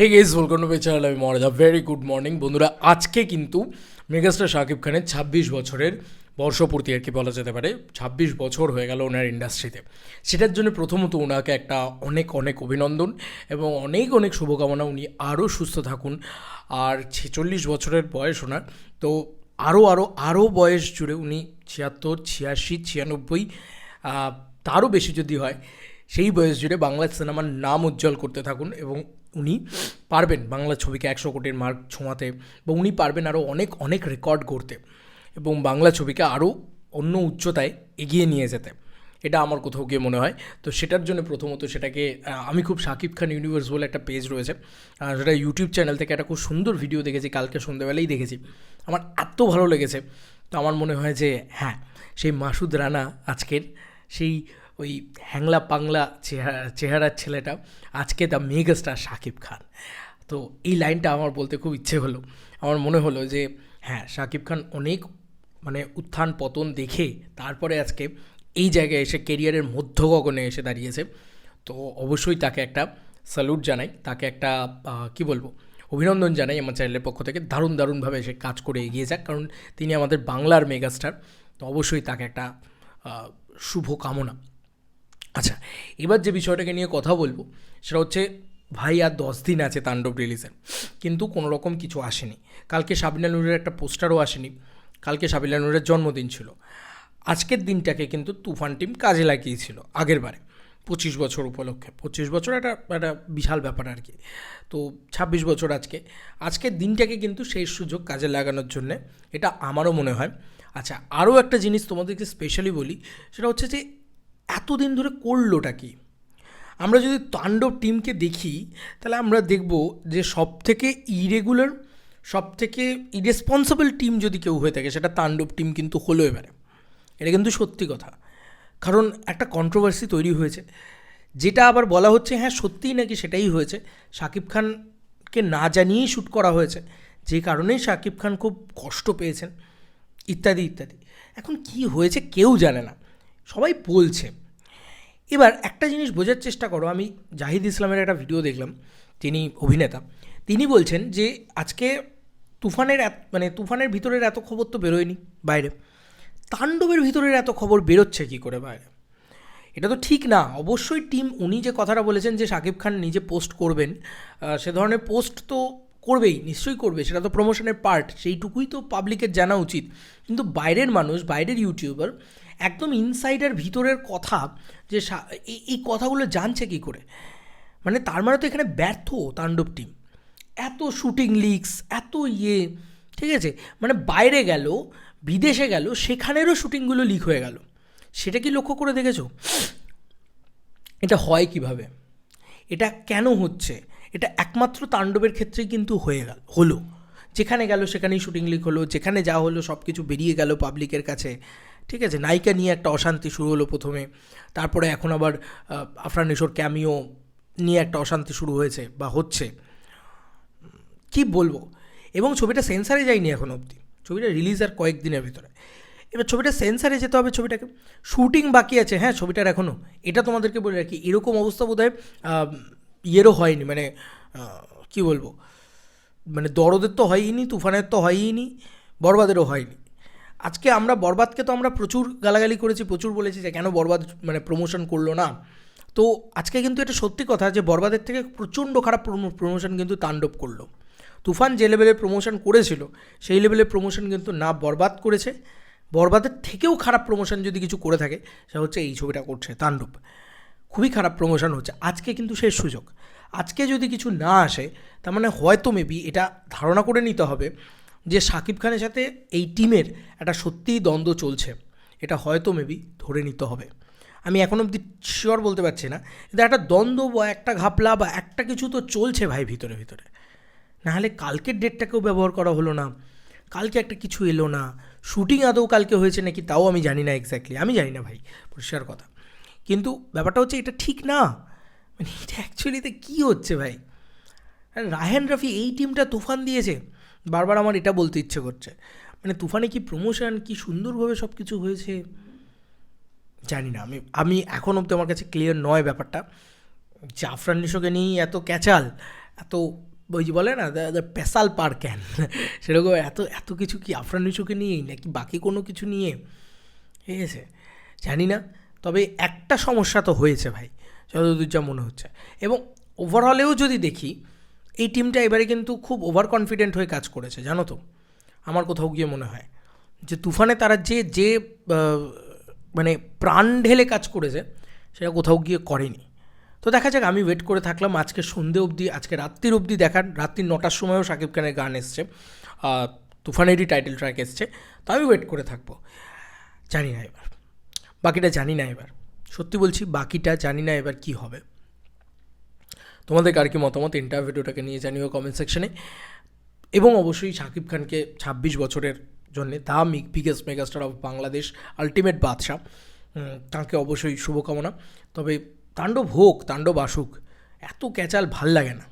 Hey guys welcome to my channel আমি Maharaja very good morning বন্ধুরা, আজকে কিন্তু মেগাস্টার শাকিব খানের ছাব্বিশ বছরের বর্ষপূর্তি আর কি বলা যেতে পারে। ছাব্বিশ বছর হয়ে গেল ওনার ইন্ডাস্ট্রিতে সেটার জন্য প্রথমত ওনাকে একটা অনেক অনেক অভিনন্দন এবং অনেক অনেক শুভকামনা। উনি আরও সুস্থ থাকুন। আর ছেচল্লিশ বছরের বয়স ওনার, তো আরও আরও আরও বয়স জুড়ে উনি ছিয়াত্তর, ছিয়াশি, ছিয়ানব্বই তারও বেশি যদি হয়, সেই বয়স জুড়ে বাংলা সিনেমার নাম উজ্জ্বল করতে থাকুন এবং উনি পারবেন বাংলা ছবিকে একশো কোটির মার্ক ছোঁয়াতে বা উনি পারবেন আরও অনেক অনেক রেকর্ড করতে এবং বাংলা ছবিকে আরও অন্য উচ্চতায় এগিয়ে নিয়ে যেতে। এটা আমার কোথাও গিয়ে মনে হয়। তো সেটার জন্য প্রথমত সেটাকে আমি খুব শাকিব খান ইউনিভার্স বলে একটা পেজ রয়েছে। সেটা ইউটিউব চ্যানেল থেকে একটা খুব সুন্দর ভিডিও দেখেছি, কালকে সন্ধ্যেবেলাই দেখেছি। আমার এত ভালো লেগেছে। তো আমার মনে হয় যে হ্যাঁ সেই মাসুদ রানা আজকের সেই ওই হ্যাংলা পাংলা চেহারা চেহারার ছেলেটা আজকে দ্য মেগাস্টার শাকিব খান। তো এই লাইনটা আমার বলতে খুব ইচ্ছে হলো। আমার মনে হলো যে হ্যাঁ শাকিব খান অনেক মানে উত্থান পতন দেখে তারপরে আজকে এই জায়গায় এসে কেরিয়ারের মধ্যগগনে এসে দাঁড়িয়েছে। তো অবশ্যই তাকে একটা স্যালুট জানাই তাকে একটা কি বলব অভিনন্দন জানাই আমার চ্যানেলের পক্ষ থেকে। দারুণ দারুণভাবে সে কাজ করে এগিয়ে যাক কারণ তিনি আমাদের বাংলার মেগাস্টার তো অবশ্যই তাকে একটা আহ, শুভ কামনা। আচ্ছা এবার যে বিষয়টাকে নিয়ে কথা বলব, সেটা হচ্ছে, ভাই আর দশ দিন আছে তাণ্ডব রিলিজের কিন্তু কোনো রকম কিছু আসেনি। কালকে সাবিনা নুরের একটা পোস্টারও আসেনি, কালকে সাবিনা নুরের জন্মদিন ছিল। আজকের দিনটাকে কিন্তু তুফান টিম কাজে লাগিয়েছিল আগের বারে পঁচিশ বছর উপলক্ষে। পঁচিশ বছর একটা একটা বিশাল ব্যাপার আর কি। তো ছাব্বিশ বছর আজকে। আজকের দিনটাকে কিন্তু সেই সুযোগ কাজে লাগানোর জন্যে, এটা আমারও মনে হয়। আচ্ছা আরও একটা জিনিস তোমাদেরকে স্পেশালি বলি, সেটা হচ্ছে যে এতদিন ধরে করলোটা কি? আমরা যদি তাণ্ডব টিমকে দেখি, তাহলে আমরা দেখব যে সব থেকে ইরেগুলার সব থেকে ইরেসপন্সিবল টিম যদি কেউ হয়ে থাকে, সেটা তাণ্ডব টিম কিন্তু হলো এবারে। এটা কিন্তু সত্যি কথা। কারণ একটা কন্ট্রোভার্সি তৈরি হয়েছে। যেটা আবার বলা হচ্ছে হ্যাঁ সত্যিই নাকি সেটাই হয়েছে। শাকিব খানকে না জানিয়েই শ্যুট করা হয়েছে। যে কারণেই শাকিব খান খুব কষ্ট পেয়েছেন। ইত্যাদি ইত্যাদি। এখন কি হয়েছে কেউ জানে না। সবাই বলছে। এবার একটা জিনিস বোঝার চেষ্টা করো, আমি জাহিদ ইসলামের একটা ভিডিও দেখলাম, তিনি অভিনেতা। তিনি বলছেন যে, আজকে তুফানের মানে তুফানের ভিতরের এত খবর তো বেরোয়নি বাইরে। তাণ্ডবের ভিতরের এত খবর বেরোচ্ছে কী করে বাইরে? এটা তো ঠিক না। অবশ্যই টিম উনি যে কথাটা বলেছেন যে শাকিব খান নিজে পোস্ট করবেন সে ধরনের পোস্ট তো করবেই, নিশ্চয়ই করবে, সেটা তো প্রমোশনের পার্ট সেইটুকুই তো পাবলিকের জানা উচিত। কিন্তু বাইরের মানুষ, বাইরের ইউটিউবার একদম ইনসাইডার ভিতরের কথা যে এই কথাগুলো জানছে কী করে? মানে তার মানে তো এখানে ব্যর্থ তাণ্ডব টিম এত শুটিং লিক্স এত ইয়ে ঠিক আছে? মানে বাইরে গেল, বিদেশে গেল, সেখানেরও শুটিংগুলো লিক হয়ে গেল। সেটা কি লক্ষ্য করে দেখেছ? এটা হয় কীভাবে? এটা কেন হচ্ছে? এটা একমাত্র তাণ্ডবের ক্ষেত্রেই কিন্তু হয়ে গেল, হলো। যেখানে গেল সেখানেই শুটিং লিক হলো, যেখানে যা হলো সব কিছু বেরিয়ে গেল পাবলিকের কাছে। ঠিক আছে, নায়িকা নিয়ে একটা অশান্তি শুরু হলো প্রথমে, তারপরে এখন আবার আফরান নিশোর ক্যামিও নিয়ে একটা অশান্তি শুরু হয়েছে বা হচ্ছে। কি বলব? এবং ছবিটা সেন্সারে যায়নি এখন অবধি। ছবিটা রিলিজ আর কয়েকদিনের ভিতরে। এবার ছবিটা সেন্সারে যেতে হবে ছবিটাকে। শুটিং বাকি আছে হ্যাঁ ছবিটার এখনও এটা তোমাদেরকে বলে রাখি, এরকম অবস্থা বোধ হয় ইয়েরও হয়নি মানে কি বলব? মানে দরদের তো হয়ইনি, তুফানের তো হয়ইনি, বরবাদেরও হয়নি। আজকে আমরা, বরবাদকে তো আমরা প্রচুর গালাগালি করেছি, প্রচুর বলেছি যে কেন বরবাদ মানে প্রমোশন করল না। তো আজকে কিন্তু এটা সত্যি কথা যে বরবাদের থেকে প্রচণ্ড খারাপ প্রমোশন কিন্তু তাণ্ডব করল। তুফান যে লেভেলে প্রমোশন করেছিল, সেই লেভেলে প্রমোশন কিন্তু না বরবাদ করেছে, বরবাদের থেকেও খারাপ প্রমোশন যদি কিছু করে থাকে সেটা হচ্ছে এই ছবিটা করছে, তাণ্ডব। খুবই খারাপ প্রমোশন হচ্ছে। আজকে কিন্তু শেষ সুযোগ। আজকে যদি কিছু না আসে, তার মানে হয়তো মেবি এটা ধারণা করে নিতে হবে যে শাকিব খানের সাথে এই টিমের একটা সত্যিই দ্বন্দ্ব চলছে। এটা হয়তো মেবি ধরে নিতে হবে। আমি এখন অবধি শিওর বলতে পারছি না। কিন্তু একটা দ্বন্দ্ব বা একটা ঘাপলা বা একটা কিছু তো চলছে ভাই ভিতরে ভিতরে। নাহলে কালকের ডেটটাকেও ব্যবহার করা হলো না। কালকে একটা কিছু এলো না। শুটিং আদৌ কালকে হয়েছে নাকি, তাও আমি জানি না এক্স্যাক্টলি আমি জানি না ভাই, পরিষ্কার কথা। কিন্তু ব্যাপারটা হচ্ছে এটা ঠিক না। মানে এটা অ্যাকচুয়ালিতে কী হচ্ছে ভাই? আর রায়হান রাফি এই টিমটা তুফান দিয়েছে। বারবার আমার এটা বলতে ইচ্ছে করছে। মানে তুফানে কি প্রমোশন কি সুন্দরভাবে সব কিছু হয়েছে? জানি না। আমি আমি এখন অব্দি আমার কাছে ক্লিয়ার নয় ব্যাপারটা। জাফরান নিশোকে নিয়েই এত ক্যাচাল, এত ওই যে বলে না পেশাল পার ক্যান। সেরকম এত এত কিছু কি আফরান নিচুকে নিয়েই, নাকি বাকি কোনো কিছু নিয়ে? ঠিক আছে। জানি না। তবে একটা সমস্যা তো হয়েছে ভাই, যতদূর যা মনে হচ্ছে। এবং ওভারঅলেও যদি দেখি, এই টিমটা এবারে কিন্তু খুব ওভার কনফিডেন্ট হয়ে কাজ করেছে, জানো তো? আমার কোথাও গিয়ে মনে হয়। যে তুফানে তারা যে যে মানে প্রাণ ঢেলে কাজ করেছে, সেটা কোথাও গিয়ে করেনি। তো দেখা যাক, আমি ওয়েট করে থাকলাম, আজকে সন্ধে অবধি, আজকে রাত্রির অবধি দেখার রাত্রি নটার সময়ও শাকিব খানের গান এসছে তুফানেরই টাইটেল ট্র্যাক এসছে, তো আমি ওয়েট করে থাকব। জানি না এবার। বাকিটা জানি না এবার। সত্যি বলছি, বাকিটা জানি না এবার কি হবে। তোমাদের কার কি মতামত এন্টার ভিডিওটাকে নিয়ে জানিও কমেন্ট সেকশনে এবং অবশ্যই শাকিব খানকে ছাব্বিশ বছরের জন্যে the Mick biggest megastar of Bangladesh ultimate বাদশাহ তাকে অবশ্যই শুভকামনা। তবে তাণ্ডব হোক, তাণ্ডব আসুক, এত ক্যাচাল ভালো লাগে না।